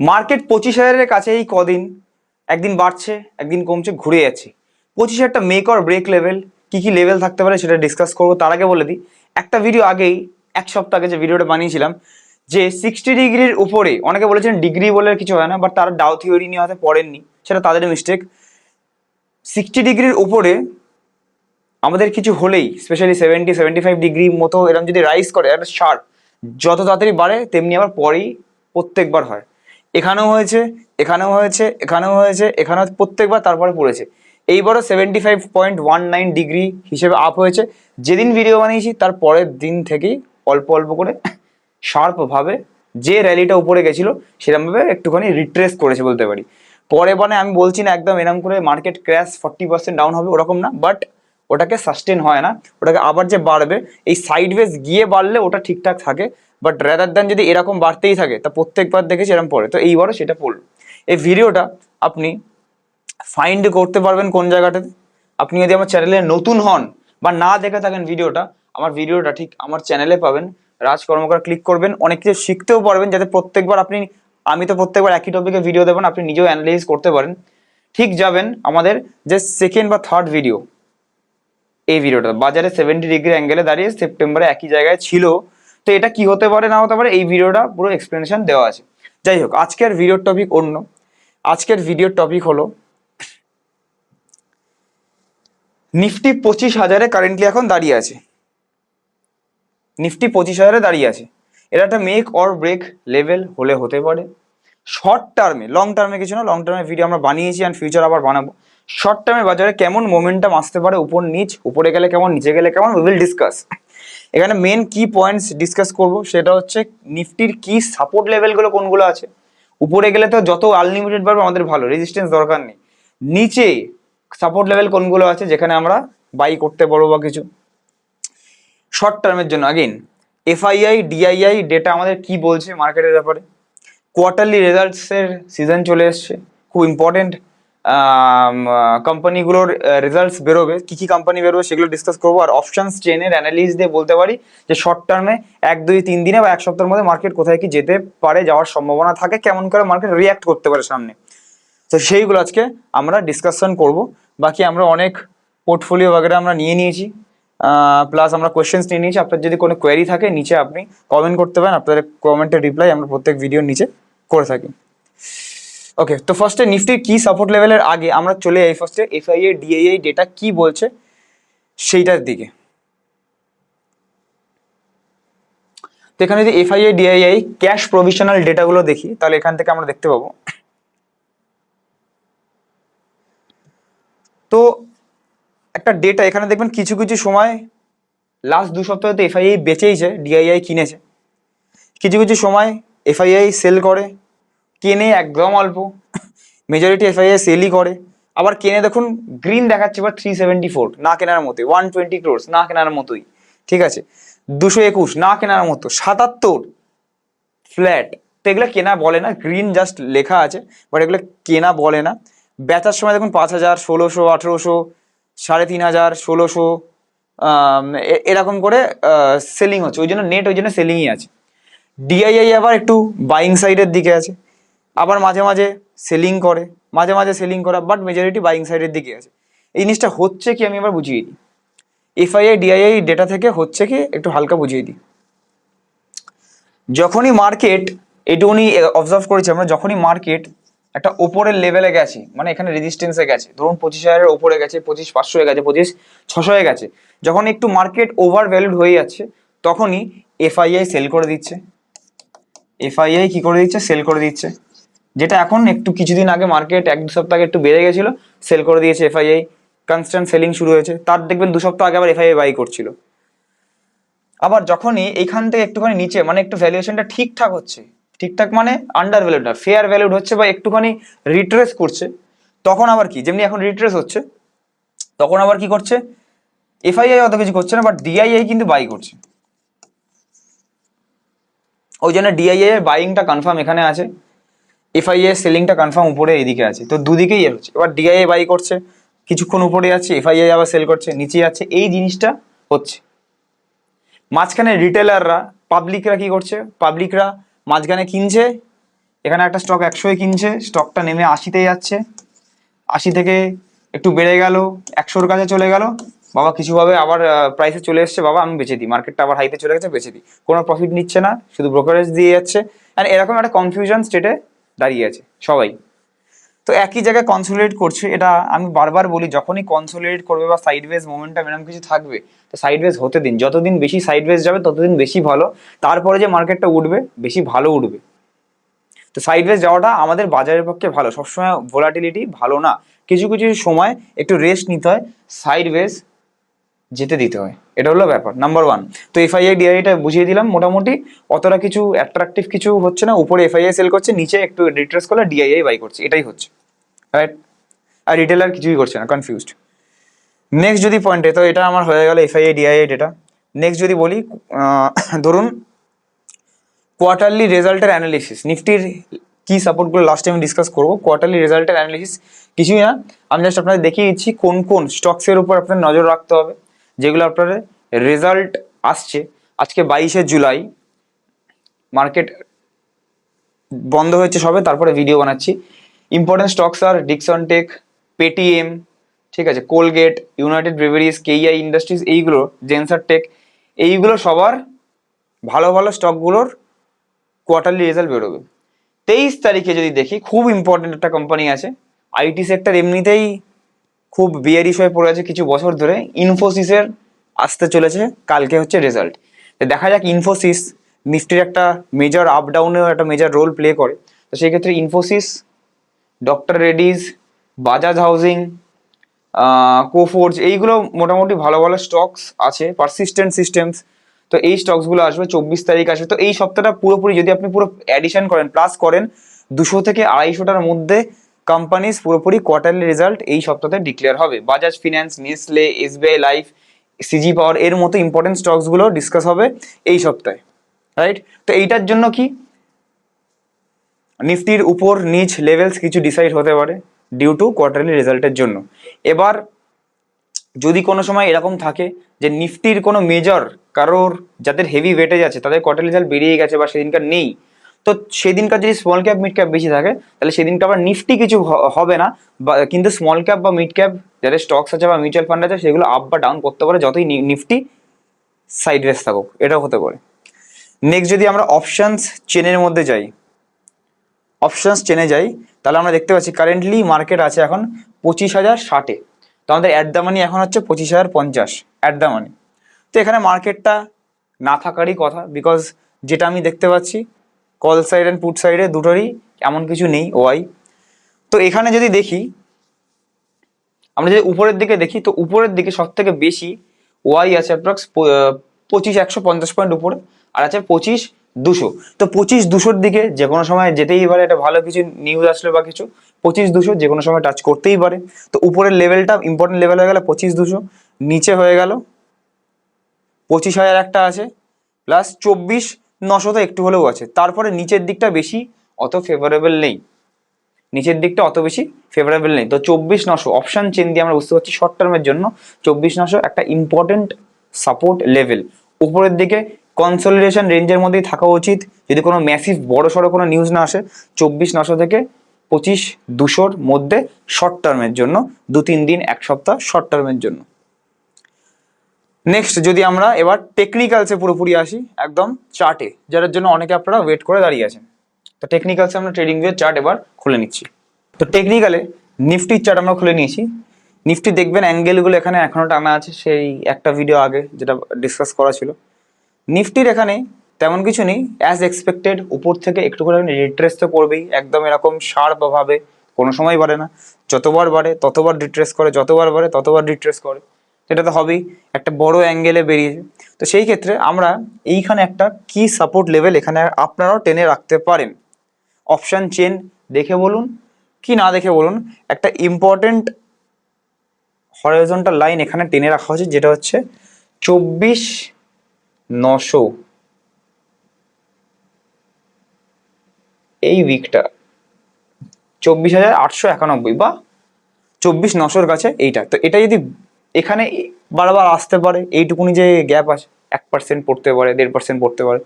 Market পঁচিশ হাজারের কাছে এই কদিন? একদিন বাড়ছে, একদিন কমছে, ঘুরে যাচ্ছে। পঁচিশ হাজারটা মেক অর ব্রেক লেভেল কি কি লেভেল থাকতে পারে সেটা ডিসকাস করব। তার আগে বলে দিই, একটা ভিডিও আগেই, এক সপ্তাহ আগে যে ভিডিওটা বানিয়েছিলাম, যে সিক্সটি ডিগ্রির উপরে, অনেকে বলেছেন ডিগ্রি বলে কিছু হয় না বাট তারা ডাউ থিওরি নিয়ে হয়তো পড়েননি, সেটা তাদের মিস্টেক সিক্সটি ডিগ্রির উপরে আমাদের কিছু হলেই specially seventy seventy five degree মতো এরকম যদি রাইজ করে একটা শার্প যত তাড়াতাড়ি বাড়ে, তেমনি আবার পরেই প্রত্যেকবার হয়। এখানেও হয়েছে এখানেও হয়েছে এখানেও হয়েছে, এখানেও প্রত্যেকবার তারপরে পড়েছে। এইবারও seventy five point one nine degree হিসেবে আপ হয়েছে। যেদিন ভিডিও বানিয়েছি, তার পরের দিন থেকেই অল্প অল্প করে শার্পভাবে যে র্যালিটা উপরে গেছিল সেরকমভাবে একটুখানি রিট্রেস করেছে বলতে পারি। পরে মানে আমি বলছি না, একদম এরকম করে market crash forty percent down হবে, ওরকম না বাট ওটাকে সাস্টেন হয় না, ওটাকে আবার যে বাড়বে, এই সাইডওয়েজ গিয়ে বাড়লে ওটা ঠিকঠাক থাকে বাট রেদার দ্যান যদি এরকম বাড়তেই থাকে, তা প্রত্যেকবার দেখেছি এরকম পড়ে। তো এইবারও সেটা পড়ল। এই ভিডিওটা আপনি ফাইন্ড করতে পারবেন কোন জায়গাটাতে। আপনি যদি আমার চ্যানেলে নতুন হন বা না দেখে থাকেন ভিডিওটা আমার ভিডিওটা ঠিক আমার চ্যানেলে পাবেন। রাজ কর্মকার ক্লিক করবেন। অনেক কিছু শিখতেও পারবেন যাতে প্রত্যেকবার আপনি, আমি তো প্রত্যেকবার একই টপিকে ভিডিও দেবেন আপনি নিজেও অ্যানালাইজ করতে পারেন। ঠিক যাবেন আমাদের যে সেকেন্ড বা থার্ড ভিডিও এই ভিডিওটা। বাজারে সেভেন্টি ডিগ্রি অ্যাঙ্গেলে দাঁড়িয়ে সেপ্টেম্বরে একই জায়গায় ছিল। তো এটা কি হতে পারে, না হতে পারে, এই ভিডিওটা পুরো এক্সপ্লেনেশন দেওয়া আছে। যাই হোক, আজকের ভিডিওর টপিক অন্য। আজকের ভিডিওর টপিক হলো নিফটি পঁচিশ হাজারে কারেন্টলি এখন দাঁড়িয়ে আছে। নিফটি পঁচিশ হাজারে দাঁড়িয়ে আছে। এটা একটা মেক অর ব্রেক লেভেল হলে হতে পারে। শর্ট টার্মে লং টার্মে কিছু না লং টার্মে ভিডিও আমরা বানিয়েছি অ্যান্ড ফিউচার আবার বানাবো। শর্ট টার্মে বাজারে কেমন মোমেন্টাম আসতে পারে উপর নিচ, উপরে গেলে কেমন, নিচে গেলে কেমন উই উইল ডিসকাস এখানে মেন কি পয়েন্টস ডিসকাস করব, সেটা হচ্ছে নিফটির কি সাপোর্ট লেভেলগুলো কোনগুলো আছে? উপরে গেলে তো যত আনলিমিটেড বাড়বে, আমাদের ভালো রেজিস্ট্যান্স দরকার নেই। নিচে সাপোর্ট লেভেল কোনগুলো আছে, যেখানে আমরা বাই করতে পারব বা কিছু? শর্ট টার্মের জন্য আগেন এফআইআই ডিআইআই ডেটা আমাদের কি বলছে মার্কেটের ব্যাপারে? কোয়ার্টারলি রেজাল্টসের সিজন চলে এসছে, খুব ইম্পর্টেন্ট কোম্পানিগুলোর রেজাল্টস বেরোবে। কি কি কোম্পানি বেরোবে সেগুলো ডিসকাস করব। আর অপশনস চেনের অ্যানালিস দিয়ে বলতে পারি যে শর্ট টার্মে এক, দুই, তিন দিনে বা এক সপ্তাহের মধ্যে মার্কেট কোথায় কি যেতে পারে, যাওয়ার সম্ভাবনা থাকে, কেমন করে মার্কেট রিয়াক্ট করতে পারে সামনে। তো সেইগুলো আজকে আমরা ডিসকাশন করব। বাকি আমরা অনেক পোর্টফোলিও বাগেরা আমরা নিয়ে নিয়েছি। প্লাস আমরা কোয়েশ্চেন্স নিয়ে নিয়েছি। আপনার যদি কোনো কোয়েরি থাকে, নিচে আপনি কমেন্ট করতে পারেন। আপনাদের কমেন্টের রিপ্লাই আমরা প্রত্যেক ভিডিওর নিচে করে থাকি। ওকে তো ফার্স্টে নিফটির কি সাপোর্ট লেভেলের আগে আমরা চলে যাই ফার্স্টে এফআইএ ডিআইআই ডেটা কি বলছে সেইটার দিকে। তো এখানে যদি এফআইএ ডিআইআই ক্যাশ প্রভিশনাল ডেটাগুলো দেখি, তাহলে এখান থেকে আমরা দেখতে পাবো। তো একটা ডেটা এখানে দেখবেন কিছু কিছু সময় লাস্ট দু সপ্তাহে তো এফআইআই বেচেইছে ডিআইআই কিনেছে। কিছু কিছু সময় এফআইআই সেল করে কেনে একদম অল্প। মেজরিটি এফআইআই সেলই করে। আবার কেনে দেখুন গ্রিন দেখাচ্ছে এবার থ্রি সেভেন্টি ফোর না কেনার মতোই। ওয়ান টোয়েন্টি ক্রোর্স না কেনার মতোই। ঠিক আছে? দুশো একুশ, না কেনার মতো। সাতাত্তর ফ্ল্যাট তো এগুলো কেনা বলে না গ্রিন জাস্ট লেখা আছে বাট এগুলো কেনা বলে না। বেচার সময় দেখুন, পাঁচ হাজার, ষোলোশো, আঠেরোশো, সাড়ে তিন হাজার, ষোলোশো এরকম করে সেলিং হচ্ছে। ওই জন্য নেট ওই জন্য সেলিংই আছে। ডিআইআই আবার একটু বাইং সাইডের দিকে আছে। আবার মাঝে মাঝে সেলিং করে, মাঝে মাঝে সেলিং করা বাট মেজরিটি বাইং সাইডের দিকে আছে। এই জিনিসটা হচ্ছে কি আমি এবার বুঝিয়ে দিই। এফআইআই ডিআইআই ডেটা থেকে হচ্ছে কি একটু হালকা বুঝিয়ে দিই। যখনই মার্কেট এটুকুনি অবজার্ভ করেছি, আমরা যখনই মার্কেট একটা ওপরের লেভেলে গেছে মানে এখানে রেজিস্ট্যান্সে গেছে, ধরুন পঁচিশ হাজারের ওপরে গেছে, পঁচিশ পাঁচশো গেছে, পঁচিশ ছশো হয়ে গেছে, যখন একটু মার্কেট ওভার ভ্যালুড হয়ে যাচ্ছে, তখনই এফআইআই সেল করে দিচ্ছে। এফআইআই কি করে দিচ্ছে? সেল করে দিচ্ছে। যেটা এখন একটু কিছুদিন আগে মার্কেট এক দু সপ্তাহ একটু বেড়ে গেছিল সেল করে দিয়েছে এফআইআই কনস্ট্যান্ট সেলিং শুরু হয়েছে। তার দেখবেন দু সপ্তাহ আগে আবার এফআইআই বাই করছিল। আবার যখনই এইখান থেকে একটুখানি নিচে মানে একটু ভ্যালুয়েশনটা ঠিকঠাক হচ্ছে, ঠিকঠাক মানে আন্ডার ভ্যালুড না ফেয়ার ভ্যালুড হচ্ছে বা একটুখানি রিট্রেস করছে, তখন আবার কি? যেমনি এখন রিট্রেস হচ্ছে, তখন আবার কি করছে? এফআইআই অত কিছু করছে না বাট ডিআইআই কিন্তু বাই করছে। ওই জন্য ডিআইআই এর বাইংটা কনফার্ম এখানে আছে। এফআইএ সেলিংটা কনফার্ম উপরে এইদিকে আছে। তো দুদিকেই হচ্ছে। এবার ডিআইএ বাই করছে, কিছুক্ষণ উপরে যাচ্ছে এফআইআই আবার সেল করছে নিচে যাচ্ছে এই জিনিসটা হচ্ছে। মাঝখানে রিটেলাররা পাবলিকরা কি করছে? পাবলিকরা মাঝখানে কিনছে, এখানে একটা স্টক একশোয় কিনছে স্টকটা নেমে আশিতে যাচ্ছে। আশি থেকে একটু বেড়ে গেল, একশোর কাছে চলে গেল। বাবা, কিছুভাবে আবার প্রাইসে চলে এসছে। বাবা, আমি বেচে দিই। মার্কেটটা আবার হাইতে চলে গেছে, বেচে দিই। কোনো প্রফিট নিচ্ছে না, শুধু ব্রোকারেজ দিয়ে যাচ্ছে। অ্যান্ড এরকম একটা কনফিউশন স্টেটে দাঁড়িয়ে আছে, সবাই। তো একই জায়গায় কনসোলিডেট করছে, এটা আমি বারবার বলি, যখনই কনসোলিডেট করবে বা সাইডওয়েজ মোমেন্টাম এরকম কিছু থাকবে, তো সাইডওয়েজ হতে দিন। যতদিন বেশি সাইডওয়েজ যাবে, ততদিন বেশি ভালো। তারপরে যে মার্কেটটা উঠবে, বেশি ভালো উঠবে। তো সাইডওয়েজ যাওয়াটা আমাদের বাজারের পক্ষে ভালো। সবসময় ভোলাটিলিটি ভালো না। কিছু কিছু সময় একটু রেস্ট নিতে হয়। সাইডওয়েজ যেতে দিতে হয়। এটা হলো ব্যাপার। নাম্বার ওয়ান তো এফআইআই ডিআইটা বুঝিয়ে দিলাম। মোটামুটি অতটা কিছু অ্যাট্রাকটিভ কিছু হচ্ছে না। উপরে এফআইআই সেল করছে, নিচে একটু রিট্রেস করলে ডিআইআই বাই করছে। এটাই হচ্ছে। রাইট আর রিটেলার কিছুই করছে না কনফিউজড নেক্সট যদি পয়েন্টে তো এটা আমার হয়ে গেল এফআইআই ডিআইআই ডেটা নেক্সট যদি বলি ধরুন কোয়ার্টারলি রেজাল্টের অ্যানালিসিস নিফটির কি সাপোর্টগুলো লাস্ট টাইম ডিসকাস করব? কোয়ার্টারলি রেজাল্টের অ্যানালিসিস কিছুই না। আমি জাস্ট আপনাদের দেখিয়ে দিচ্ছি কোন কোন স্টকসের উপর আপনার নজর রাখতে হবে। যেগুলো আপনার রেজাল্ট আসছে, আজকে বাইশে জুলাই মার্কেট বন্ধ হয়েছে সবে, তারপরে ভিডিও বানাচ্ছি। ইম্পর্টেন্ট স্টকস আর ডিকসন টেক পেটিএম ঠিক আছে Colgate United Breweries KEI Industries এইগুলো জেন্সার টেক এইগুলো সবার ভালো ভালো স্টকগুলোর কোয়ার্টারলি রেজাল্ট বেরোবে। তেইশ তারিখে যদি দেখি, খুব ইম্পর্টেন্ট একটা কোম্পানি আছে আইটি সেক্টর এমনিতেই খুব বিয়ারিশ হয়ে পড়ে আছে কিছু বছর ধরে। ইনফোসিসের আসতে চলেছে, কালকে হচ্ছে রেজাল্ট দেখা যাক ইনফোসিস নিফটির একটা মেজর আপ ডাউনেও একটা মেজর রোল প্লে করে। তো সেই ক্ষেত্রে Infosys doctor Reddy's Bajaj housing Coforge এইগুলো মোটামুটি ভালো ভালো স্টকস আছে পারসিস্টেন্ট সিস্টেমস তো এই স্টকসগুলো আসবে, চব্বিশ তারিখ আসবে। তো এই সপ্তাহটা পুরোপুরি যদি আপনি পুরো অ্যাডিশন করেন প্লাস করেন, দুশো থেকে আড়াইশোটার মধ্যে কোম্পানিজ পুরোপুরি কোয়ার্টারলি রেজাল্ট এই সপ্তাহে ডিক্লেয়ার হবে। Bajaj finance Nestle SBI life CG power এর মতো ইম্পর্টেন্ট স্টকসগুলো ডিসকাস হবে এই সপ্তাহে রাইট তো এইটার জন্য কি? নিফটির উপর নিচ লেভেলস কিছু ডিসাইড হতে পারে ডিউ টু কোয়ার্টারলি রেজাল্টের জন্য। এবার, যদি কোনো সময় এরকম থাকে যে নিফটির কোনো মেজর কারোর যাদের হেভি ওয়েটেজ আছে, তাদের কোয়ার্টারলি রেজাল্ট বেরিয়ে গেছে বা সেদিনকার নেই তো সেদিনকার যদি স্মল ক্যাপ মিড ক্যাপ বেশি থাকে, তাহলে সেদিনকে আবার নিফটি কিছু হবে না। বা, কিন্তু স্মল ক্যাপ বা মিড ক্যাপ যাদের স্টকস আছে বা মিউচুয়াল ফান্ড আছে, সেগুলো আপ বা ডাউন করতে পারে, যতই নিফটি সাইডওয়েজ থাকুক, এটাও হতে পারে। নেক্সট যদি আমরা অপশানস চেনের মধ্যে যাই অপশানস চেনে যাই, তাহলে আমরা দেখতে পাচ্ছি কারেন্টলি মার্কেট আছে এখন পঁচিশ হাজার ষাটে। তো আমাদের অ্যাট দ্য মানি এখন হচ্ছে পঁচিশ হাজার পঞ্চাশ অ্যাট দ্য মানি তো এখানে মার্কেটটা না থাকারই কথা বিকজ যেটা আমি দেখতে পাচ্ছি কল সাইড অ্যান্ড পুট সাইডে দুটোরই এমন কিছু নেই ওয়াই তো এখানে যদি দেখি, আমরা যদি উপরের দিকে দেখি, তো উপরের দিকে সব থেকে বেশি ওয়াই আছে অ্যাপ্রক্স পঁচিশ, একশো পঞ্চাশ পয়েন্ট উপরে, আর আছে পঁচিশ, দুশো। তো পঁচিশ, দুশোর দিকে যে কোনো সময় যেতেই পারে এটা ভালো কিছু নিউজ আসলে বা কিছু, পঁচিশ, দুশো যে কোনো সময় টাচ করতেই পারে। তো উপরের লেভেলটা ইম্পর্টেন্ট লেভেল হয়ে গেল পঁচিশ, দুশো, নিচে হয়ে গেল পঁচিশ হাজার একটা আছে প্লাস চব্বিশ নশো তো একটু হলেও আছে। তারপরে নিচের দিকটা বেশি, অত ফেভারেবল নেই। নিচের দিকটা অত বেশি ফেভারেবল নেই। তো চব্বিশ নশো অপশন চেন দিয়ে আমরা বুঝতে পারছি শর্ট টার্মের জন্য চব্বিশ নশো একটা ইম্পর্টেন্ট সাপোর্ট লেভেল উপরের দিকে কনসলিডেশন রেঞ্জের মধ্যেই থাকা উচিত। যদি কোনো ম্যাসিভ বড় সড়ো কোনো নিউজ না আসে, চব্বিশ নশো থেকে পঁচিশ দুশোর মধ্যে শর্ট টার্মের জন্য দু তিন দিন, এক সপ্তাহ শর্ট টার্মের জন্য। নেক্সট যদি আমরা এবার টেকনিক্যালসে পুরোপুরি আসি, একদম চার্টে যার জন্য অনেকে আপনারা ওয়েট করে দাঁড়িয়ে আছেন। তো টেকনিক্যালসে আমরা ট্রেডিং ভিউর চার্ট এবার খুলে নিচ্ছি। তো টেকনিক্যালে নিফটির চার্ট আমরা খুলে নিয়েছি। নিফটি দেখবেন অ্যাঙ্গেলগুলো এখানে এখনও টানা আছে, সেই একটা ভিডিও আগে যেটা ডিসকাস করা ছিল। নিফটির এখানে তেমন কিছু নেই অ্যাজ এক্সপেক্টেড উপর থেকে একটু করে রিট্রেস তো করবেই একদম এরকম শার্প ভাবে কোনো সময় বাড়ে না। যতবার বাড়ে, ততবার ডিট্রেস করে, যতবার বাড়ে, ততবার ডিট্রেস করে। সেটা তো হবেই, একটা বড় অ্যাঙ্গেলে বেরিয়েছে তো সেই ক্ষেত্রে আমরা এইখানে একটা কি সাপোর্ট লেভেল এখানে আপনারাও টেনে রাখতে পারেন। অপশান চেন দেখে বলুন, কি না দেখে বলুন, একটা ইম্পর্টেন্ট হরাইজন্টাল লাইন এখানে টেনে রাখা হচ্ছে যেটা হচ্ছে চব্বিশ নশো। এই উইকটা চব্বিশ হাজার আটশো একানব্বই বা চব্বিশ নশোর কাছে এইটা। তো এটা যদি এখানে বারবার আসতে পারে, এইটুকুনি যে গ্যাপ আছে, এক পার্সেন্ট পড়তে পারে, দেড় পার্সেন্ট পড়তে পারে।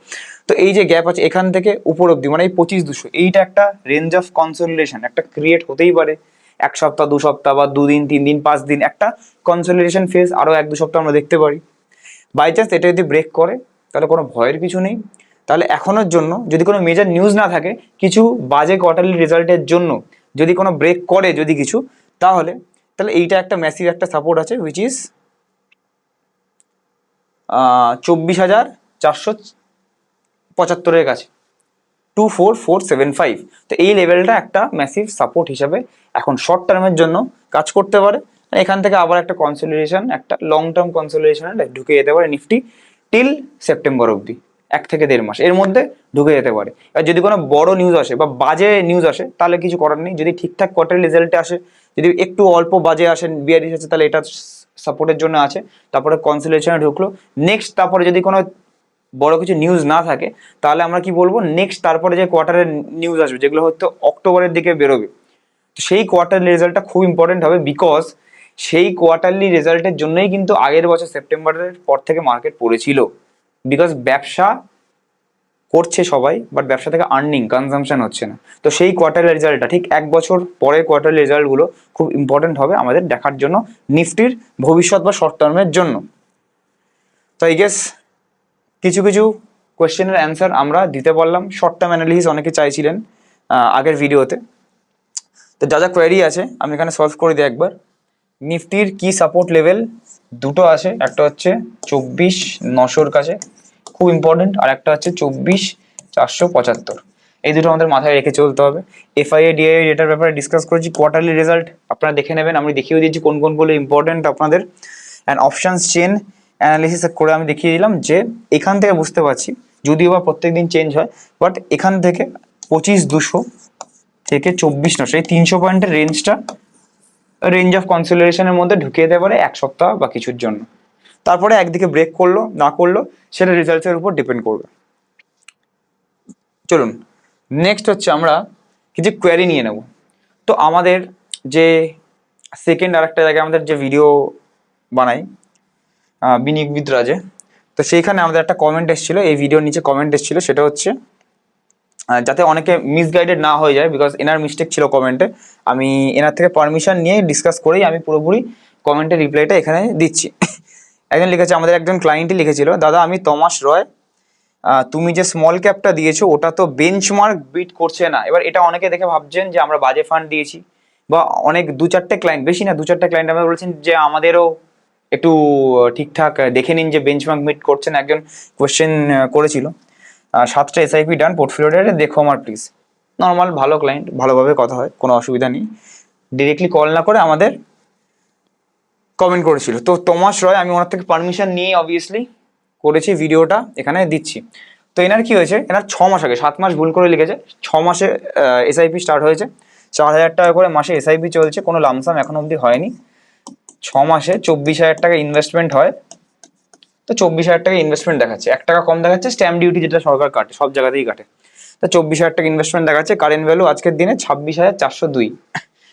তো এই যে গ্যাপ আছে এখান থেকে উপর অব্দি মানে এই পঁচিশ দুশো, এইটা একটা রেঞ্জ অফ কনসোলিডেশন একটা ক্রিয়েট হতেই পারে। এক সপ্তাহ, দু সপ্তাহ বা দুদিন তিন দিন পাঁচ দিন একটা কনসোলিডেশন ফেজ আরও এক, দু সপ্তাহ আমরা দেখতে পারি। বাই চান্স এটা যদি ব্রেক করে, তাহলে কোনো ভয়ের কিছু নেই। তাহলে এখনোর জন্য যদি কোনো মেজর নিউজ না থাকে, কিছু বাজে কোয়ার্টারলি রেজাল্টের জন্য যদি কোনো ব্রেক করে যদি কিছু, তাহলে তাহলে এইটা একটা ম্যাসিভ একটা সাপোর্ট আছে উইচ ইজ চব্বিশ হাজার চারশো পঁচাত্তরের কাছে। Two four four seven five তো এই লেভেলটা একটা ম্যাসিভ সাপোর্ট হিসাবে এখন শর্ট টার্মের জন্য কাজ করতে পারে। এখান থেকে আবার একটা কনসোলিডেশন একটা লং টার্ম কনসোলিডেশনে ঢুকে যেতে পারে নিফটি টিল সেপ্টেম্বর অবধি, এক থেকে দেড় মাস। এর মধ্যে ঢুকে যেতে পারে। আর যদি কোনো বড় নিউজ আসে বা বাজে নিউজ আসে, তাহলে কিছু করার নেই। যদি ঠিকঠাক কোয়ার্টার রেজাল্টে আসে যদি একটু অল্প বাজে আসেন বিয়ারিশ আছে তাহলে এটা সাপোর্টের জন্য আছে। তারপরে কনসোলেশনে ঢুকলো। নেক্সট তারপরে যদি কোনো বড় কিছু নিউজ না থাকে, তাহলে আমরা কি বলব? নেক্সট তারপরে যে কোয়ার্টারের নিউজ আসবে, যেগুলো হয়তো অক্টোবরের দিকে বেরোবে। তো সেই কোয়ার্টারলি রেজাল্টটা খুব ইম্পর্টেন্ট হবে বিকজ সেই কোয়ার্টারলি রেজাল্টের জন্যই কিন্তু আগের বছর সেপ্টেম্বরের পর থেকে মার্কেট পড়েছিল। বিকজ ব্যবসা করছে সবাই বাট ব্যবসা থেকে আর্নিং কনজামশন হচ্ছে না। তো সেই কোয়ার্টারলি রেজাল্টটা ঠিক এক বছর পরের কোয়ার্টারলি রেজাল্টগুলো খুব ইম্পর্টেন্ট হবে আমাদের দেখার জন্য, নিফটির ভবিষ্যৎ বা শর্ট টার্মের জন্য। তো আই গেস কিছু কিছু কোয়েশ্চেনের অ্যান্সার আমরা দিতে পারলাম। শর্ট টার্ম অ্যানালিসিস অনেকে চাইছিলেন আগের ভিডিওতে তো যা যা কোয়ারি আছে, আমি এখানে সলভ করে দিই একবার। নিফটির কি সাপোর্ট লেভেল দুটো আছে, একটা হচ্ছে চব্বিশ, নশোর কাছে। খুব ইম্পর্টেন্ট আর একটা হচ্ছে চব্বিশ চারশো পঁচাত্তর। এই দুটো আমাদের মাথায় রেখে চলতে হবে। এফআইএ ডিআই এটার ব্যাপারে ডিসকাস করেছি। কোয়ার্টারলি রেজাল্ট আপনারা দেখে নেবেন, আমি দেখিয়ে দিয়েছি কোন কোনগুলো ইম্পর্টেন্ট আপনাদের। অ্যান্ড অপশানস চেন অ্যানালিসিস করে আমি দেখিয়ে দিলাম যে এখান থেকে বুঝতে পারছি, যদিও বা প্রত্যেক দিন চেঞ্জ হয় বাট এখান থেকে পঁচিশ দুশো থেকে চব্বিশ নশো, এই তিনশো পয়েন্টের রেঞ্জটা রেঞ্জ অফ কনসিলারেশনের মধ্যে ঢুকিয়ে দিতে পারে এক সপ্তাহ বা কিছুর জন্য। তারপরে একদিকে ব্রেক করল, না করল, সেটা রেজাল্টসের উপর ডিপেন্ড করবে। চলুন নেক্সট হচ্ছে আমরা কিছু কোয়ারি নিয়ে নেব। তো আমাদের যে সেকেন্ড আর একটা জায়গায় আমাদের যে ভিডিও বানাই বিনিয়োগ বিদ্রাজে তো সেইখানে আমাদের একটা কমেন্ট এসেছিল, এই ভিডিওর নিচে কমেন্ট এসেছিল, সেটা হচ্ছে যাতে অনেকে মিসগাইডেড না হয়ে যায় বিকজ এনার মিস্টেক ছিল কমেন্টে আমি এনার থেকে পারমিশন নিয়ে ডিসকাস করেই আমি পুরোপুরি কমেন্টের রিপ্লাইটা এখানে দিচ্ছি। একজন লিখেছে, আমাদের একজন ক্লায়েন্টই লিখেছিল, দাদা, আমি তমাস রয় তুমি যে স্মল ক্যাপটা দিয়েছ, ওটা তো বেঞ্চমার্ক বিট করছে না। এবার এটা অনেকে দেখে ভাবছেন যে আমরা বাজে ফান্ড দিয়েছি, বা অনেক দু চারটে ক্লায়েন্ট বেশি না, দু চারটে ক্লায়েন্ট আমাদের বলছেন যে আমাদেরও একটু ঠিকঠাক দেখে নিন যে বেঞ্চমার্ক মিট করছেন একজন কোয়েশ্চেন করেছিল। সাতটা এসআইপি ডান পোর্টফোলিওটা দেখো আমার প্লিজ নর্মাল ভালো ক্লায়েন্ট ভালোভাবে কথা হয়, কোনো অসুবিধা নেই। ডিরেক্টলি কল না করে আমাদের কমেন্ট করেছিল। তো তমাস রয় আমি ওনার থেকে পারমিশন নিয়ে অবভিয়াসলি করেছি ভিডিওটা, এখানে দিচ্ছি। তো এনার কি হয়েছে, এনার ছ মাস আগে, সাত মাস ভুল করে লিখেছে, ছ মাসে এসআইপি স্টার্ট হয়েছে, চার হাজার টাকা করে মাসে এসআইপি চলছে, কোনো লামসাম এখন অবধি হয়নি। ছ মাসে চব্বিশ হাজার টাকা ইনভেস্টমেন্ট হয়, তো চব্বিশ হাজার টাকা ইনভেস্টমেন্ট দেখাচ্ছে। এক টাকা কম দেখাচ্ছে স্ট্যাম্প ডিউটি যেটা সরকার কাটে, সব জায়গাতেই কাটে। তো চব্বিশ হাজার টাকা ইনভেস্টমেন্ট দেখাচ্ছে কারেন্ট ভ্যালু আজকের দিনে ছাব্বিশ হাজার চারশো দুই।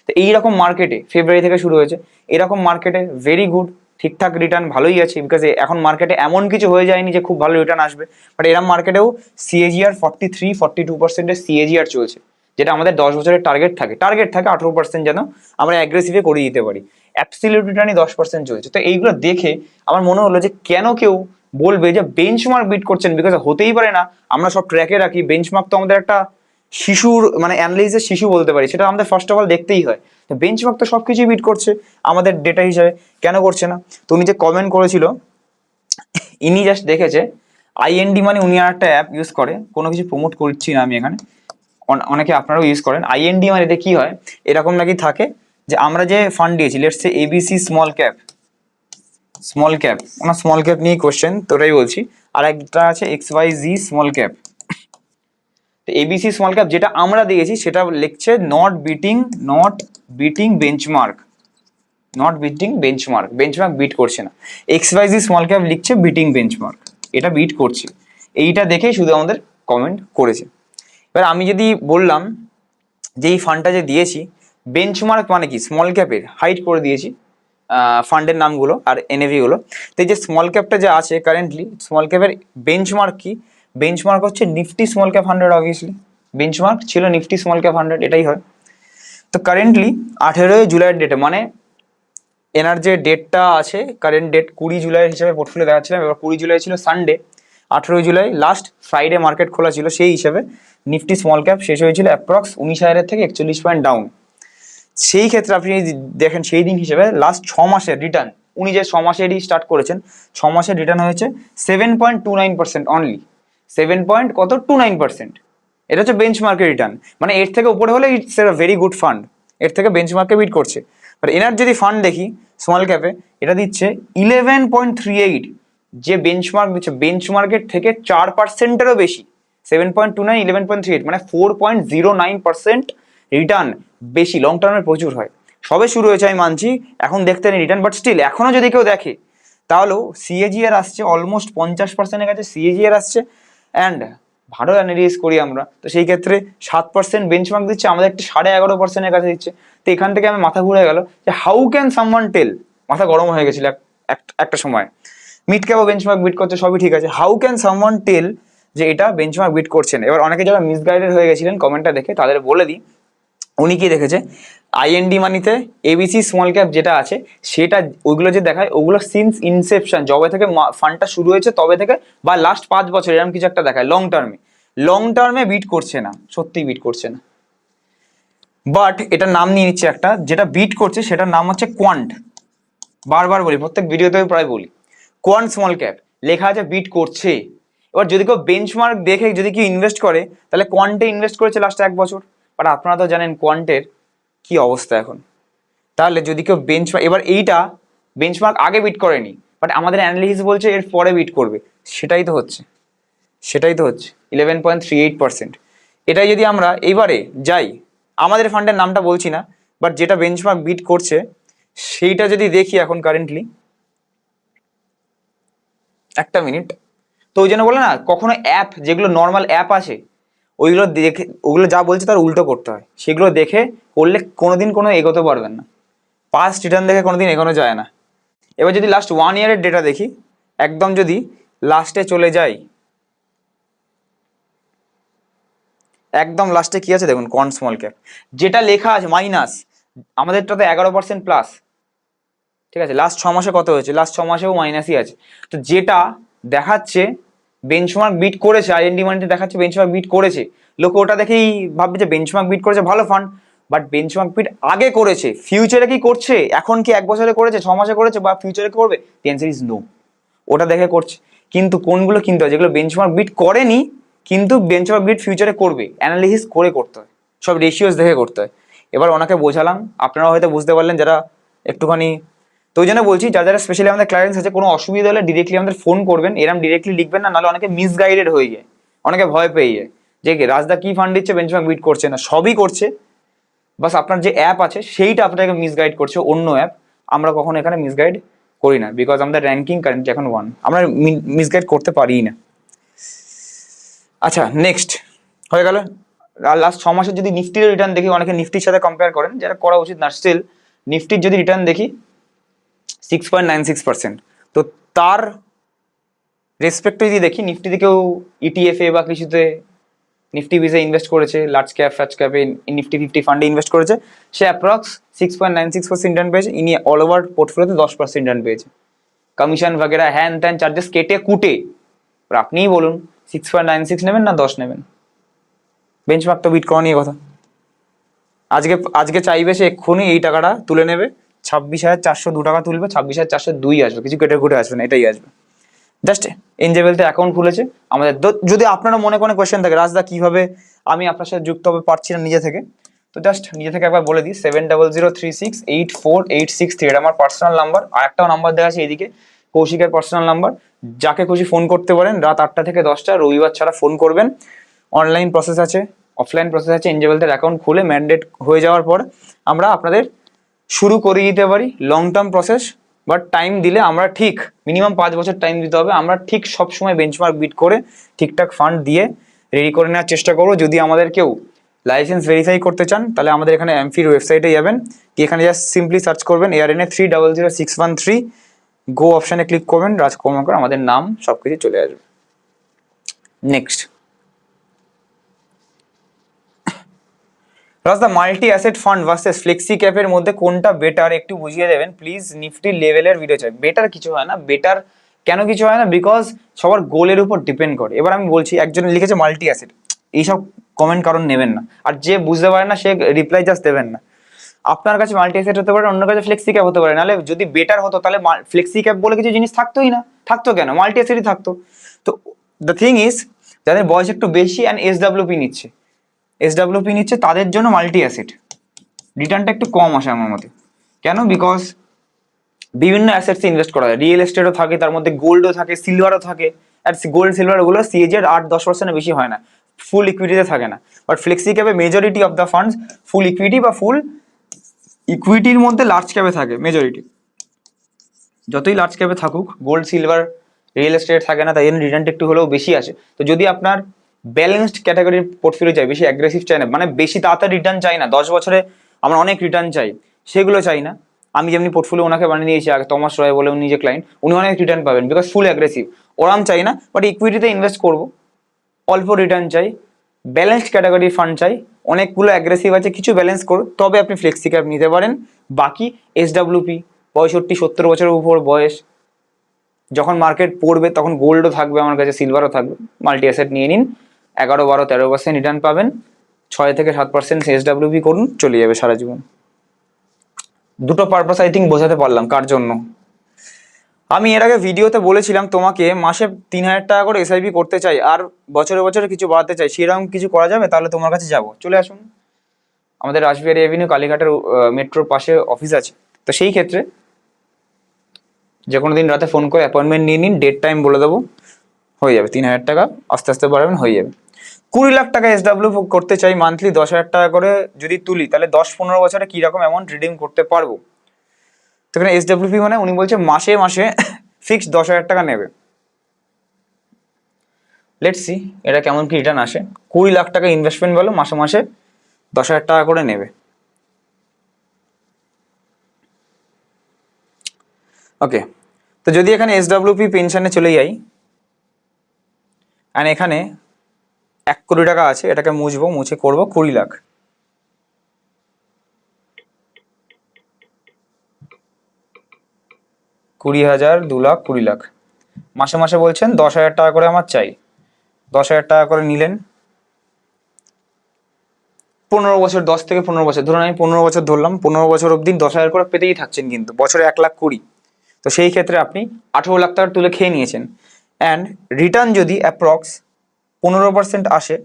তো এইরকম মার্কেটে ফেব্রুয়ারি থেকে শুরু হয়েছে, এরকম মার্কেটে ভেরি গুড ঠিকঠাক রিটার্ন ভালোই আছে বিকজ এখন মার্কেটে এমন কিছু হয়ে যায়নি যে খুব ভালো রিটার্ন আসবে। বাট এরকম মার্কেটেও CAGR forty three forty two পার্সেন্টের সিএজিআর চলছে, যেটা আমাদের দশ বছরের টার্গেট থাকে। টার্গেট থাকে আঠেরো পার্সেন্ট যেন আমরা অ্যাগ্রেসিভে করে দিতে পারি। অ্যাবসিলিউট রিটার্নই দশ পার্সেন্ট চলছে। তো এইগুলো দেখে আমার মনে হলো যে কেন কেউ বলবে যে বেঞ্চমার্ক বিট করছেন? বিকজ হতেই পারে না, আমরা সব ট্র্যাকে রাখি বেঞ্চমার্ক তো আমাদের একটা শিশুর মানে অ্যানালাইজের শিশু বলতে পারি, সেটা আমাদের ফার্স্ট অফ অল দেখতেই হয়। তো বেঞ্চমার্ক তো সব কিছুই বিট করছে, আমাদের ডেটা হিসাবে, কেন করছে না? তো উনি যে কমেন্ট করেছিল, ইনি জাস্ট দেখেছে আইএনডি মানে উনি আর একটা অ্যাপ ইউজ করে, কোনো কিছু প্রমোট করছি না আমি এখানে। অন- অনেকে আপনারাও ইউজ করেন। আইএনডি মানে এতে কি হয়? এরকম নাকি থাকে যে আমরা যে ফান্ড দিয়েছি let's say ABC small cap small cap owner small cap নিয়ে কোশ্চেন তো ওটাই বলছি। আর একটা আছে X Y Z small cap তো এবিসি স্মল ক্যাপ যেটা আমরা দিয়েছি সেটা লিখছে not beating not beating benchmark not beating benchmark benchmark beat করছে না। X Y Z small cap লিখছে বিটিং বেঞ্চমার্ক এটা বিট করছে। এইটা দেখেই শুধু আমাদের কমেন্ট করেছে। এবার আমি যদি বললাম যে এই ফান্ডটা যে দিয়েছি বেঞ্চমার্ক মানে কি? স্মল ক্যাপের হাইট করে দিয়েছি ফান্ডের নামগুলো আর এনএভি গুলো। তো এই যে স্মল ক্যাপটা যে আছে কারেন্টলি স্মল ক্যাপের বেঞ্চমার্ক কি? বেঞ্চমার্ক হচ্ছে Nifty small cap hundred obviously benchmark ছিল নিফটি স্মল ক্যাপ হান্ড্রেড এটাই হয়। তো কারেন্টলি আঠেরোই জুলাইয়ের ডেটে মানে এনার যে ডেটটা আছে কারেন্ট ডেট কুড়ি জুলাই হিসেবে পোর্টফোলিও দেখাচ্ছিলাম। এবার কুড়ি জুলাই ছিল সানডে আঠেরোই জুলাই লাস্ট ফ্রাইডে মার্কেট খোলা ছিল সেই হিসেবে। নিফটি স্মল ক্যাপ শেষ হয়েছিল অ্যাপ্রক্স উনিশ হাজারের থেকে একচল্লিশ পয়েন্ট ডাউন সেই ক্ষেত্রে আপনি দেখেন সেই দিন হিসেবে লাস্ট ছ মাসের রিটার্ন উনি যে ছ মাসেরই স্টার্ট করেছেন, ছ মাসের রিটার্ন হয়েছে seven point two nine percent only seven point কত? Two nine percent. এটা হচ্ছে বেঞ্চ মার্কেট রিটার্ন মানে এর থেকে উপরে হলে it's a very good fund এর থেকে বেঞ্চ মার্কে বিট করছে। বাট এনার যদি ফান্ড দেখি স্মল ক্যাপে এটা দিচ্ছে ইলেভেন পয়েন্ট থ্রি এইট যে বেঞ্চমার্ক দিচ্ছে বেঞ্চমার্কের থেকে চার পার্সেন্টেরও বেশি। Seven point two nine eleven point three eight মানে four point zero nine percent return বেশি। লং টার্মে প্রচুর হয়। সবে শুরু হয়েছে, আমি মানছি। এখন দেখতে নেই রিটার্ন বাট স্টিল এখনও যদি কেউ দেখে, তাহলেও সিএজিআর আসছে অলমোস্ট পঞ্চাশ পার্সেন্টের কাছে। সিএজিআর আসছে অ্যান্ড ভালো অ্যানালিস করি আমরা। তো সেই ক্ষেত্রে সাত পার্সেন্ট বেঞ্চমার্ক দিচ্ছে, আমাদের একটা সাড়ে এগারো পার্সেন্টের কাছে দিচ্ছে। তো এখান থেকে আমি মাথা ঘুরে গেল যে হাউ ক্যান সামওয়ান টেল মাথা গরম হয়ে গেছিল এক- এক- একটা সময়। Mid mid benchmark beat করছে, সবই ঠিক আছে। হাউ ক্যান সামওয়ান টেল যে এটা বেঞ্চ মার্ক বিট করছেন? এবার অনেকে যারা মিসগাইডেড হয়ে গেছিলেন কমেন্টটা দেখে তাদের বলে দিই। উনি কি দেখেছে আইএনডি মানিতে এবিসি স্মল ক্যাপ যেটা আছে, সেটা ওইগুলো যে দেখায়, ওগুলো সিন্স ইনসেপশন যবে থেকে ফান্ডটা শুরু হয়েছে তবে থেকে বা লাস্ট পাঁচ বছর, এরকম কিছু একটা দেখায় লং টার্মে লং টার্মে বিট করছে না, সত্যিই বিট করছে না। বাট এটা নাম নিয়ে নিচ্ছে একটা, যেটা বিট করছে, সেটার নাম হচ্ছে কোয়ান্ট বারবার বলি, প্রত্যেক ভিডিওতেও প্রায় বলি। কোয়ান্ট স্মল ক্যাপ লেখা আছে বিট করছে। এবার যদি কেউ বেঞ্চমার্ক দেখে যদি কেউ ইনভেস্ট করে, তাহলে কোয়ান্টে ইনভেস্ট করেছে লাস্ট এক বছর। বাট আপনারা তো জানেন কোয়ান্টের কি অবস্থা এখন। তাহলে যদি কেউ বেঞ্চমার্ক এবার এইটা বেঞ্চমার্ক আগে বিট করেনি বাট আমাদের অ্যানালিসিস বলছে এর পরে বিট করবে। সেটাই তো হচ্ছে। সেটাই তো হচ্ছে। Eleven point three eight percent এটাই যদি আমরা এবারে যাই, আমাদের ফান্ডের নামটা বলছি না বাট যেটা বেঞ্চমার্ক বিট করছে, সেইটা যদি দেখি এখন কারেন্টলি একটা মিনিট তো ওই জন্য বলে না, কখনো অ্যাপ যেগুলো নর্মাল অ্যাপ আছে ওইগুলো দেখে, ওগুলো যা বলছে তার উল্টো করতে হয়। সেগুলো দেখে করলে কোনো দিন কোনো এগোতে পারবেন না। পাস্ট রিটার্ন দেখে কোনো দিন এগোনো যায় না। এবার যদি লাস্ট ওয়ান ইয়ারের ডেটা দেখি, একদম যদি লাস্টে চলে যাই, একদম লাস্টে কি আছে দেখুন কন স্মল ক্যাপ যেটা লেখা আছে মাইনাস আমাদেরটাতে এগারো পার্সেন্ট প্লাস ঠিক আছে লাস্ট ছ মাসে কত হয়েছে? লাস্ট ছ মাসেও মাইনাসই আছে। তো যেটা দেখাচ্ছে বেঞ্চমার্ক বিট করেছে আইএনডি মানিতে দেখাচ্ছে বেঞ্চমার্ক বিট করেছে। লোকে ওটা দেখেই ভাববে যে বেঞ্চমার্ক বিট করেছে, ভালো ফান্ড বাট বেঞ্চমার্ক বিট আগে করেছে ফিউচারে কি করছে? এখন কি এক বছরে করেছে, ছ মাসে করেছে বা ফিউচারে করবে? দি ইজ নো ওটা দেখে করছে। কিন্তু কোনগুলো কিনতে হয়? যেগুলো বেঞ্চমার্ক বিট করেনি, কিন্তু বেঞ্চমার্ক বিট ফিউচারে করবে। অ্যানালিসিস করে করতে হয়। সব রেশিওস দেখে করতে হয়। এবার ওনাকে বোঝালাম। আপনারা হয়তো বুঝতে পারলেন, যারা একটুখানি তো ওই জন্য বলছি, যারা যারা স্পেশালি আমাদের ক্লায়েন্টস আছে, কোনো অসুবিধা হলে ডিরেক্টলি আমাদের ফোন করবেন, এরম ডিরেক্টলি লিখবেন না, নাহলে অনেকে মিসগাইডেড হয়ে যায়, অনেকে ভয় পেয়ে যায়। যে রাজদা কি ফান্ড দিচ্ছে বেঞ্চমার্ক বিট করছে না, সবই করছে। বাস আপনার যে অ্যাপ আছে, সেইটা আপনাকে মিসগাইড করছে, অন্য অ্যাপ আমরা কখনো এখানে মিসগাইড করি না বিকজ আমাদের র্যাঙ্কিং কারেন্টলি এখন ওয়ান আমরা মিসগাইড করতে পারি না। আচ্ছা নেক্সট হয়ে গেল। আর লাস্ট ছ মাসের যদি নিফটির রিটার্ন দেখি, অনেকে নিফটির সাথে কম্পেয়ার করেন যেটা করা উচিত না স্টিল নিফটির যদি রিটার্ন দেখি six point nine six percent তো তার রেসপেক্টে যদি দেখি নিফটি থেকেও ইটিএফে বা কিছুতে নিফটি বিজে ইনভেস্ট করেছে লার্জ ক্যাপ ফ্যাচ ক্যাপে নিফটি ফিফটি ফান্ডে ইনভেস্ট করেছে। সে approx six point nine six percent return পেয়েছে, ইনি অল ওভার পোর্টফোলিওতে দশ পার্সেন্ট রিটার্ন পেয়েছে। কমিশন বাগেরা হ্যান ত্যান চার্জেস কেটে কুটে। এবার আপনিই বলুন সিক্স পয়েন্ট নাইন সিক্স নেবেন না দশ নেবেন? বেঞ্চ মার্ক তো বিট করা নিয়ে কথা। আজকে আজকে চাইবে সে এক্ষুনি এই টাকাটা তুলে নেবে। ছাব্বিশ হাজার চারশো দু টাকা তুলবে, ছাব্বিশ হাজার চারশো দুই আসবে, কিছু কেটে কুটে আসবে না, এটাই আসবে। জাস্ট এনজেবেলতে অ্যাকাউন্ট খুলেছে, আমাদের যদি আপনারা মনে কোনো কোয়েশ্চেন থাকে, রাজদা কীভাবে আমি আপনার সাথে যুক্ত হবে পারছি না নিজে থেকে, তো জাস্ট নিজে থেকে একবার বলে দিই seven double zero three six eight four eight six three এটা আমার পার্সোনাল নাম্বার আর একটাও নাম্বার দেওয়া আছে এইদিকে, কৌশিকের পার্সোনাল নাম্বার যাকে খুশি ফোন করতে পারেন, রাত আটটা থেকে দশটা, রবিবার ছাড়া ফোন করবেন। অনলাইন প্রসেস আছে অফলাইন প্রসেস আছে এনজেবেলদের অ্যাকাউন্ট খুলে ম্যান্ডেট হয়ে যাওয়ার পর, আমরা আপনাদের শুরু করে দিতে পারি long term process but time দিলে আমরা ঠিক মিনিমাম পাঁচ বছর টাইম দিতে হবে। আমরা ঠিক সব সময় বেঞ্চমার্ক বিট করে ঠিকঠাক ফান্ড দিয়ে রেডি করে নেওয়ার চেষ্টা করব। যদি আমাদের কেউ লাইসেন্স ভেরিফাই করতে চান, তাহলে আমাদের এখানে এমফির ওয়েবসাইটে যাবেন। কি এখানে জাস্ট সিম্পলি সার্চ করবেন ARN A three double zero six one three go অপশানে ক্লিক করবেন, রাজ কর্মকার, আমাদের নাম সব কিছু চলে আসবে। Next Raj the multi asset fund versus flexi ক্যাপের মধ্যে কোনটা বেটার একটু বুঝিয়ে দেবেন প্লিজ নিফটি লেভেলের ভিডিও চাই। বেটার কিছু হয় না বেটার কেন কিছু হয় না? বিকজ সবার গোলের উপর ডিপেন্ড করে। এবার আমি বলছি, একজন লিখেছে মাল্টি অ্যাসেট এইসব কমেন্ট কারণ নেবেন না। আর যে বুঝতে পারে না, সে রিপ্লাই জাস্ট দেবেন না। আপনার কাছে মাল্টি অ্যাসেট হতে পারে অন্য কাছে ফ্লেক্সি ক্যাপ হতে পারে। নাহলে যদি বেটার হতো, তাহলে ফ্লেক্সি ক্যাপ বলে কিছু জিনিস থাকতোই না। থাকতো কেন? মাল্টি অ্যাসেটই থাকতো। তো দ্য থিং ইজ যাদের বয়স একটু বেশি অ্যান্ড এস ডাব্লিউপি নিচ্ছে এস ডাব্লিউপি নিচ্ছে তাদের জন্য মাল্টি অ্যাসেট রিটার্নটা একটু কম আসে আমার মতে। কেন? বিকজ বিভিন্ন অ্যাসেটস ইনভেস্ট করা যায়। রিয়েল এস্টেটও থাকে, তার মধ্যে গোল্ডও থাকে সিলভারও থাকে। আর গোল্ড সিলভার ওগুলো সিএজের আট, দশ পার্সেন্টের বেশি হয় না। ফুল ইকুইটিতে থাকে না। But flexi ক্যাপে majority of the funds full equity বা ফুল ইকুইটির মধ্যে লার্জ ক্যাপে থাকে মেজরিটি যতই লার্জ ক্যাপে থাকুক গোল্ড সিলভার রিয়েল এস্টেট থাকে না, তাই জন্য রিটার্নটা একটু হলেও বেশি আসে। তো যদি আপনার ব্যালেন্সড ক্যাটাগরির পোর্টফোলিও চাই, বেশি অ্যাগ্রেসিভ চাই না। মানে বেশি তাড়াতাড়ি রিটার্ন চাই না। দশ বছরে আমরা অনেক রিটার্ন চাই, সেগুলো চাই না। আমি যেমনি পোর্টফোলিও ওনাকে বানিয়ে দিয়েছি, আগে তমাস রয় বলে উনি যে ক্লায়েন্ট উনি অনেক রিটার্ন পাবেন বিকজ ফুল অ্যাগ্রেসিভ ওরাম চাই না বাট ইকুইটিতে ইনভেস্ট করব। অল্প রিটার্ন চাই ব্যালেন্সড ক্যাটাগরির ফান্ড চাই, অনেকগুলো অ্যাগ্রেসিভ আছে, কিছু ব্যালেন্স করো তবে আপনি ফ্লেক্সি ক্যাপ নিতে পারেন। বাকি এস ডাব্লিউপি পঁয়ষট্টি, সত্তর বছরের উপর বয়স। যখন মার্কেট পড়বে, তখন গোল্ডও থাকবে, আমার কাছে সিলভারও থাকবে। মাল্টি অ্যাসেট নিয়ে নিন। এগারো, বারো, তেরো পার্সেন্ট রিটার্ন পাবেন। ছয় থেকে সাত পার্সেন্ট এস ডাব্লিউপি করুন, চলে যাবে সারা জীবন। দুটো পারপাস আই থিঙ্ক বোঝাতে পারলাম কার জন্য। আমি এর আগে ভিডিওতে বলেছিলাম তোমাকে, মাসে তিন হাজার টাকা করে এসআইপি করতে চাই, আর বছরে বছরে কিছু বাড়াতে চাই, সেরকম কিছু করা যাবে? তাহলে তোমার কাছে যাব। চলে আসুন। আমাদের রাসবিহারি এভিনিউ কালীঘাটের মেট্রোর পাশে অফিস আছে। তো সেই ক্ষেত্রে যে কোনো দিন রাতে ফোন করে অ্যাপয়েন্টমেন্ট নিয়ে নিন ডেট টাইম বলে দেবো। হয়ে যাবে। তিন হাজার টাকা আস্তে আস্তে বাড়াবেন, হয়ে যাবে। কুড়ি লাখ টাকা এস ডাব্লিউ করতে চাই মান্থলি দশ হাজার টাকা করে যদি তুলি, তাহলে দশ পনেরো বছরে কীরকম অ্যামাউন্ট রিডিম করতে পারব? তো এখানে এস ডাব্লিউপি মানে উনি বলছে মাসে মাসে ফিক্সড দশ হাজার টাকা নেবে। লেটস সি এটা কেমন কি রিটার্ন আসে? কুড়ি লাখ টাকা ইনভেস্টমেন্ট বলো মাসে মাসে দশ হাজার টাকা করে নেবে। ওকে তো যদি এখানে এস ডাব্লিউপি পেনশনে চলে যাই অ্যান্ড এখানে এক কোটি টাকা আছে, এটাকে মুছবো, মুছে করব কুড়ি লাখ। কুড়ি হাজার দু লাখ কুড়ি লাখ। মাসে মাসে বলছেন দশ হাজার টাকা করে আমার চাই। দশ হাজার টাকা করে নিলেন। পনেরো বছর, দশ থেকে পনেরো বছর, ধরুন আমি পনেরো বছর ধরলাম, পনেরো বছর অবধি দশ হাজার করে পেতেই থাকছেন কিন্তু, বছরে এক লাখ কুড়ি। তো সেই ক্ষেত্রে আপনি আঠেরো লাখ টাকা তুলে খেয়ে নিয়েছেন। অ্যান্ড রিটার্ন যদি অ্যাপ্রক্স পনেরো পার্সেন্ট আসে।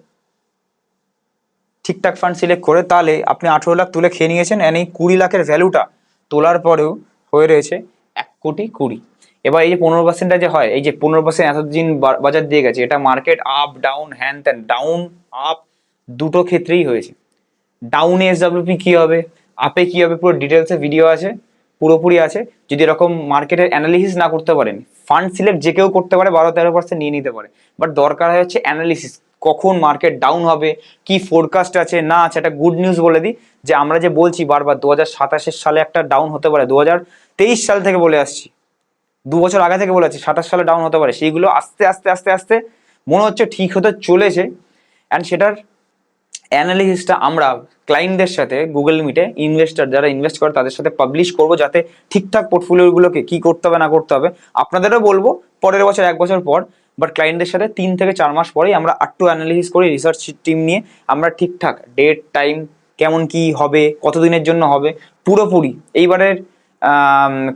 ঠিকঠাক ফান্ড সিলেক্ট করে তাহলে আপনি আঠেরো লাখ তুলে খেয়ে নিয়েছেন অ্যান্ড এই কুড়ি লাখের ভ্যালুটা তোলার পরেও হয়ে রয়েছে এক কোটি কুড়ি। এবার এই যে পনেরো পার্সেন্টটা যে হয়, এই যে পনেরো পার্সেন্ট এতদিন বাজার দিয়ে গেছে, এটা মার্কেট আপ ডাউন হ্যান ত্যান ডাউন আপ দুটো ক্ষেত্রেই হয়েছে। ডাউনে এস ডাব্লিউপি কী হবে আপে কী হবে, পুরো ডিটেলসে ভিডিও আছে। পুরোপুরি আছে। যদি এরকম মার্কেটের অ্যানালিসিস না করতে পারেন ফান্ড সিলেক্ট যে কেউ করতে পারে, বারো তেরো পার্সেন্ট নিয়ে নিতে পারে। বাট দরকার হয় হচ্ছে অ্যানালিসিস কখন মার্কেট ডাউন হবে, কি ফোরকাস্ট আছে, না আছে, একটা গুড নিউজ বলে দিই, যে আমরা যে বলছি বারবার দু হাজার সাতাশের সালে একটা ডাউন হতে পারে দু হাজার তেইশ সাল থেকে বলে আসছি, দু বছর আগে থেকে বলে আসছি, সাতাশ সালে ডাউন হতে পারে, সেইগুলো আস্তে আস্তে আস্তে আস্তে মনে হচ্ছে ঠিক হতে চলেছে। অ্যান্ড সেটার অ্যানালিসিসটা আমরা ক্লায়েন্টদের সাথে গুগল মিটে ইনভেস্টার যারা ইনভেস্ট করে তাদের সাথে পাবলিশ করব যাতে ঠিকঠাক পোর্টফোলিওগুলোকে কি করতে হবে না করতে হবে। আপনাদেরও বলব, পরের বছর, এক বছর পর বাট ক্লায়েন্টদের সাথে তিন থেকে চার মাস পরেই আমরা আটটু অ্যানালিসিস করি রিসার্চ টিম নিয়ে। আমরা ঠিকঠাক ডেট টাইম কেমন কি হবে, কতদিনের জন্য হবে, পুরোপুরি। এইবারের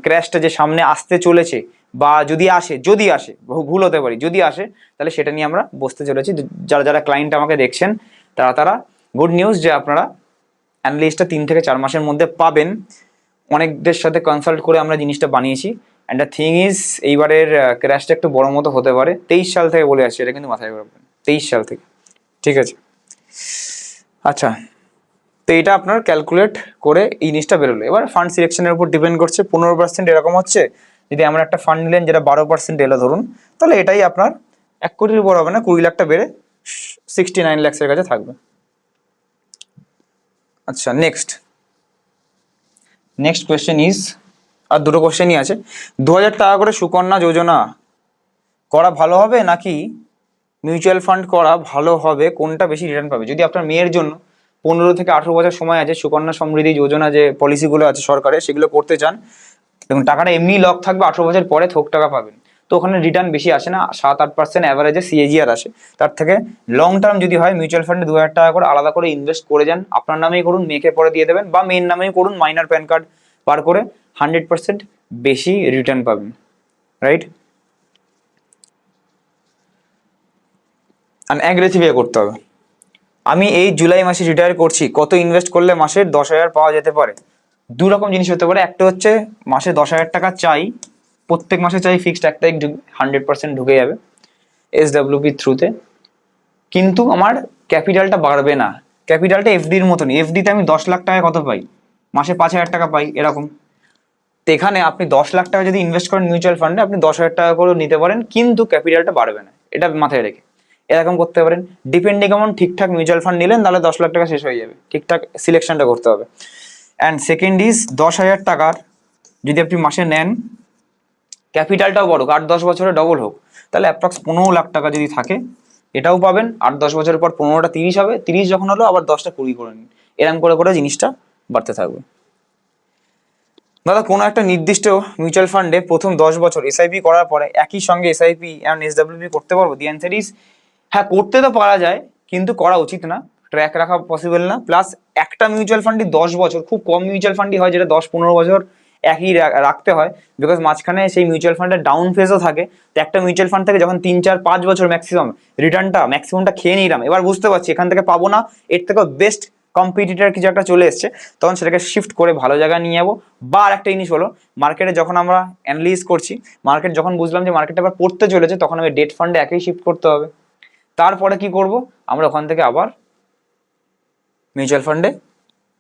ক্র্যাশটা যে সামনে আসতে চলেছে বা যদি আসে যদি আসে ভুল হতে পারি, যদি আসে, তাহলে সেটা নিয়ে আমরা বসতে চলেছি। যারা যারা ক্লায়েন্ট আমাকে দেখছেন তারা তারা গুড নিউজ যে আপনারা অ্যানালিস্টটা তিন থেকে চার মাসের মধ্যে পাবেন। অনেকদের সাথে কনসাল্ট করে আমরা জিনিসটা বানিয়েছি। অ্যান্ড দ্য থিং ইজ এইবারের ক্র্যাশটা একটু বড় মতো হতে পারে। তেইশ সাল থেকে বলে আসছি, এটা কিন্তু মাথায় রাখবেন তেইশ সাল থেকে। ঠিক আছে? আচ্ছা তো এটা আপনার ক্যালকুলেট করে এই জিনিসটা বেরোলো। এবার ফান্ড সিলেকশনের উপর ডিপেন্ড করছে, পনেরো পার্সেন্ট এরকম হচ্ছে। যদি এমন একটা ফান্ড নিলেন যেটা বারো পার্সেন্ট এলো ধরুন, তাহলে এটাই আপনার এক কোটির উপর হবে না, কুড়ি লাখটা বেড়ে সিক্সটি নাইন ল্যাক্সের কাছে থাকবে। আচ্ছা নেক্সট নেক্সট কোয়েশ্চেন ইজ আর দুটো কোয়েশ্চেনই আছে। দু হাজার টাকা করে সুকন্যা যোজনা করা ভালো হবে নাকি মিউচুয়াল ফান্ড করা ভালো হবে? কোনটা বেশি রিটার্ন পাবে? যদি আপনার মেয়ের জন্য পনেরো থেকে আঠেরো বছর সময় আছে, সুকন্যা সমৃদ্ধি যোজনা যে পলিসিগুলো আছে সরকারের, সেগুলো করতে চান এবং টাকাটা এমনি লক থাকবে, আঠেরো বছর পরে থোক টাকা পাবেন। তো ওখানে রিটার্ন বেশি আসে না, সাত, আট পার্সেন্ট অ্যাভারেজে সিএজিআর আসে। তার থেকে লং টার্ম যদি হয় মিউচুয়াল ফান্ডে দু হাজার টাকা করে আলাদা করে ইনভেস্ট করে যান, আপনার নামেই করুন মেয়েকে পরে দিয়ে দেবেন, বা মেয়ের নামেই করুন মাইনার প্যান কার্ড পার করে হান্ড্রেড পার্সেন্ট বেশি রিটার্ন পাবেন রাইট আর অ্যাগ্রেসিভ করতে হবে। আমি এই জুলাই মাসে রিটায়ার করছি, কত ইনভেস্ট করলে মাসে দশ হাজার পাওয়া যেতে পারে? দু রকম জিনিস হতে পারে, একটা হচ্ছে মাসে দশ হাজার টাকা চাই প্রত্যেক মাসে চাই ফিক্সড এক তারিখ হান্ড্রেড পার্সেন্ট ঢুকে যাবে এস ডাব্লিউপি থ্রুতে কিন্তু আমার ক্যাপিটালটা বাড়বে না। ক্যাপিটালটা এফডির মতনই। এফডিতে আমি দশ লাখ টাকা কত পাই? মাসে পাঁচ হাজার টাকা পাই, এরকম। তো এখানে আপনি দশ লাখ টাকা যদি ইনভেস্ট করেন মিউচুয়াল ফান্ডে আপনি দশ হাজার টাকা করে নিতে পারেন, কিন্তু ক্যাপিটালটা বাড়বে না। এটা মাথায় রেখে। এরকম করতে পারেন। ডিপেন্ডিং অন ঠিকঠাক মিউচুয়াল ফান্ড নিলেন, তাহলে দশ লাখ টাকা শেষ হয়ে যাবে। ঠিকঠাক সিলেকশনটা করতে হবে। অ্যান্ড সেকেন্ড ইজ দশ হাজার টাকার যদি আপনি মাসে নেন ক্যাপিটালটাও বড় হোক, আট দশ বছরে ডবল হোক, তাহলে অ্যাপ্রক্স পনেরো লাখ টাকা যদি থাকে, এটাও পাবেন। আট দশ বছরের পর পনেরোটা তিরিশ হবে, তিরিশ যখন হলো আবার দশটা কুড়ি করে নিন। এরকম করে করে জিনিসটা বাড়তে থাকবে। দাদা, কোনো একটা নির্দিষ্ট মিউচুয়াল ফান্ডে প্রথম দশ বছর এসআইপি করার পরে একই সঙ্গে এসআইপি অ্যান্ড এসডাব্লিউপি করতে পারব দি অ্যান্সার ইজ হ্যাঁ করতে তো পারা যায়, কিন্তু করা উচিত না ট্র্যাক রাখা পসিবল না। প্লাস একটা মিউচুয়াল ফান্ডই দশ বছর, খুব কম মিউচুয়াল ফান্ডই হয়, যেটা দশ পনেরো বছর একই রাখতে হয় বিকজ মাঝখানে সেই মিউচুয়াল ফান্ডের ডাউন ফেজও থাকে। তো একটা মিউচুয়াল ফান্ড থেকে যখন তিন, চার, পাঁচ বছর ম্যাক্সিমাম রিটার্নটা ম্যাক্সিমামটা খেয়ে নিলাম, এবার বুঝতে পারছি, এখান থেকে পাবো না, এর থেকে বেস্ট কম্পিটিটার কিছু একটা চলে এসছে, তখন সেটাকে শিফট করে ভালো জায়গায় নিয়ে যাব। বা একটা জিনিস হলো মার্কেটে যখন আমরা অ্যানালিজ করছি মার্কেট যখন বুঝলাম যে মার্কেট আবার পড়তে চলেছে, তখন আমি ডেট ফান্ডে একই শিফট করতে হবে। তারপরে কি করব, আমরা ওখান থেকে আবার মিউচুয়াল ফান্ডে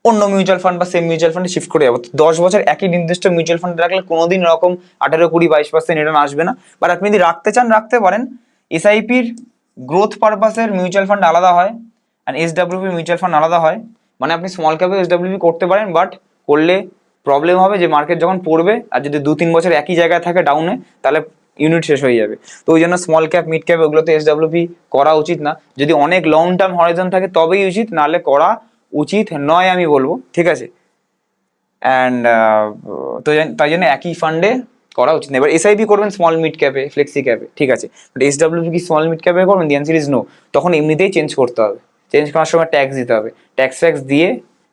অন্য মিউচুয়াল ফান্ড বা সেম মিউচুয়াল ফান্ডে শিফট করে যাব। দশ বছর একই নির্দিষ্ট মিউচুয়াল ফান্ডে রাখলে কোনোদিন এরকম আঠারো, কুড়ি, বাইশ পার্সেন্ট রিটার্ন আসবে না। বাট আপনি যদি রাখতে চান, রাখতে পারেন। এসআইপির গ্রোথ পারপাসের মিউচুয়াল ফান্ড আলাদা হয় and S WP mutual fund আলাদা হয়। মানে আপনি স্মল ক্যাপে এস ডাব্লিউপি করতে পারেন বাট করলে প্রবলেম হবে যে মার্কেট যখন পড়বে আর যদি দু তিন বছর একই জায়গায় থাকে ডাউনে তাহলে ইউনিট শেষ হয়ে যাবে। তো ওই জন্য স্মল ক্যাপ মিড ক্যাপ ওগুলোতে এস ডাব্লিউপি করা উচিত না। যদি অনেক লং টার্ম হরাইজন থাকে, তবেই উচিত। নাহলে করা উচিত নয় আমি বলব, ঠিক আছে? অ্যান্ড তো তাই জন্য একই ফান্ডে করা উচিত না। এবার এসআইপি করবেন স্মল মিড ক্যাপে ফ্লেক্সি ক্যাপে ঠিক আছে? বাট এস কি স্মল মিড ক্যাপে করবেন? দি অ্যান্সার ইজ নো তখন এমনিতেই চেঞ্জ করতে হবে। চেঞ্জ করার সময় ট্যাক্স দিতে হবে। ট্যাক্স ফ্যাক্স দিয়ে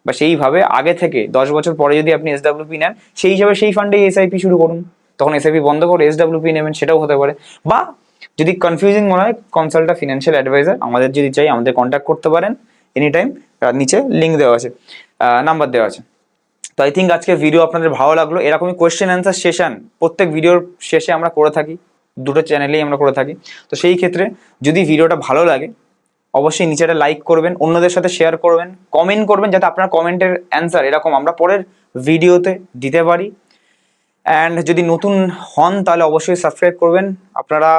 বা সেইভাবে আগে থেকে দশ বছর পরে যদি আপনি এস ডাব্লিউপি নেন, সেই হিসাবে সেই ফান্ডে এসআইপি শুরু করুন। তখন এসআইপি বন্ধ করে এস ডাব্লিউপি নেবেন, সেটাও হতে পারে। বা যদি কনফিউজিং মনে হয় কনসাল্টা ফিনান্সিয়াল অ্যাডভাইজার আমাদের যদি চাই, আমাদের কন্ট্যাক্ট করতে পারেন এনি টাইম নিচে লিঙ্ক দেওয়া আছে নাম্বার দেওয়া আছে। তো আই থিঙ্ক আজকে ভিডিও আপনাদের ভালো লাগল। এরকমই কোয়েশ্চেন অ্যান্সার সেশন প্রত্যেক ভিডিওর শেষে আমরা করে থাকি, দুটো চ্যানেলেই আমরা করে থাকি। তো সেই ক্ষেত্রে যদি ভিডিওটা ভালো লাগে, অবশ্যই নিচে একটা লাইক করবেন, অন্যদের সাথে শেয়ার করবেন কমেন্ট করবেন, যাতে আপনার কমেন্টের অ্যান্সার এরকম আমরা পরের ভিডিওতে দিতে পারি। অ্যান্ড যদি নতুন হন, তাহলে অবশ্যই সাবস্ক্রাইব করবেন। আপনারা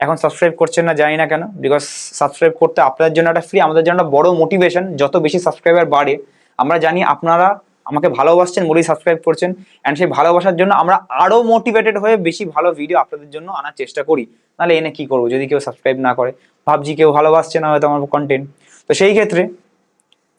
এখন সাবস্ক্রাইব করছেন না জানি না কেন বিকজ সাবস্ক্রাইব করতে আপনাদের জন্য একটা ফ্রি আমাদের জন্য বড় মোটিভেশন যত বেশি সাবস্ক্রাইবার বাড়ে, আমরা জানি আপনারা আমাকে ভালোবাসছেন বলেই সাবস্ক্রাইব করছেন অ্যান্ড সেই ভালোবাসার জন্য আমরা আরও মোটিভেটেড হয়ে বেশি ভালো ভিডিও আপনাদের জন্য আনার চেষ্টা করি। নাহলে এনে কি করব, যদি কেউ সাবস্ক্রাইব না করে? ভাবছি কেউ ভালোবাসছে না হয়তো আমার কন্টেন্ট তো সেই ক্ষেত্রে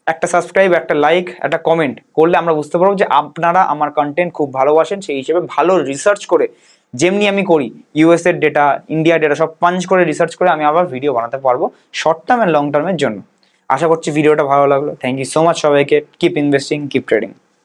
একটা সাবস্ক্রাইব একটা লাইক একটা কমেন্ট করলে আমরা বুঝতে পারব যে আপনারা আমার কন্টেন্ট খুব ভালোবাসেন, সেই হিসেবে ভালো রিসার্চ করে যেমনি আমি করি ইউএস এর ডেটা ইন্ডিয়ার ডেটা সব পাঞ্চ করে রিসার্চ করে আমি আবার ভিডিও বানাতে পারব শর্ট টার্ম অ্যান্ড লং টার্মের জন্য। আশা করছি ভিডিওটা ভালো লাগল। থ্যাংক ইউ সো মাচ সবাইকে। Keep investing keep trading